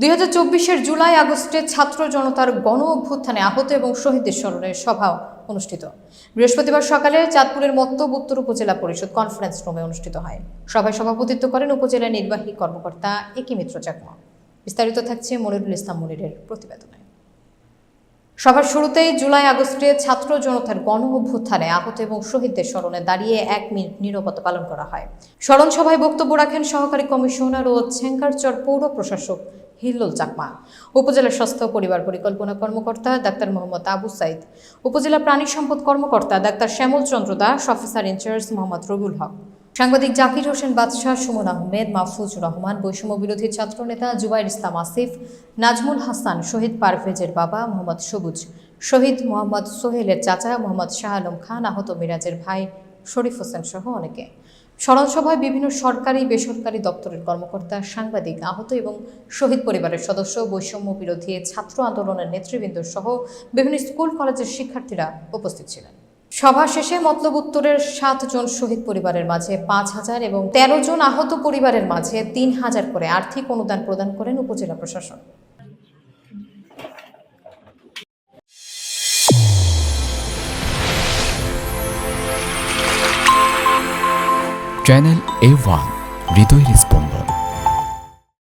দুই হাজার চব্বিশের জুলাই আগস্টে ছাত্র জনতার গণ অভ্যুত্থানে আহত এবং শহীদদের স্মরণে সভা অনুষ্ঠিত। বৃহস্পতিবার সকালে চাঁদপুরের মত্তব উত্তর উপজেলা পরিষদ কনফারেন্স রুমে অনুষ্ঠিত হয়। সভায় সভাপতিত্ব করেন উপজেলা নির্বাহী কর্মকর্তা একি মিত্র চাকমা। বিস্তারিত থাকছে মনিরুল ইসলাম মনিরের প্রতিবেদনে। সভার শুরুতেই জুলাই আগস্টে ছাত্র জনতার গণ অভ্যুত্থানে আহত এবং শহীদদের স্মরণে দাঁড়িয়ে এক মিনিট নীরবতা পালন করা হয়। স্মরণ সভায় বক্তব্য রাখেন সহকারী কমিশনার ও ছেঙ্গারচর পৌর প্রশাসক হিল্লোল চাকমা। উপজেলা স্বাস্থ্য পরিবার পরিকল্পনা কর্মকর্তা ডাক্তার মোহাম্মদ আবু সাইদ। উপজেলা প্রাণী সম্পদ কর্মকর্তা doctor Shyamal Chandra Das, officer incharge Mohammad Rabiul Haque. সাংবাদিক জাকির হোসেন বাদশাহ, সুমন আহমেদ, মাহফুজ রহমান, বৈষম্য বিরোধী ছাত্রনেতা জুবাইর ইসলাম আসিফ, নাজমুল হাসান, শহীদ পারভেজের বাবা মোহাম্মদ সবুজ, শহীদ মোহাম্মদ সোহেলের চাচা মোহাম্মদ শাহ আলম খান, আহত মিরাজের ভাই শরীফ হোসেন সহ অনেকে। স্মরণ সভায় বিভিন্ন সরকারি, বেসরকারি দপ্তরের কর্মকর্তা, সাংবাদিক আহত এবং শহীদ পরিবারের সদস্য, বৈষম্য বিরোধী ছাত্র আন্দোলনের নেতৃবৃন্দ সহ বিভিন্ন স্কুল, কলেজের শিক্ষার্থীরা উপস্থিত ছিলেন। সভা শেষে মতলব উত্তরের সাত জন শহীদ পরিবারের মাঝে পাঁচ হাজার এবং তেরো জন আহত পরিবারের মাঝে তিন হাজার করে আর্থিক অনুদান প্রদান করেন উপজেলা প্রশাসন। চ্যানেল এ ওয়ান হৃদয়ের স্পন্দন।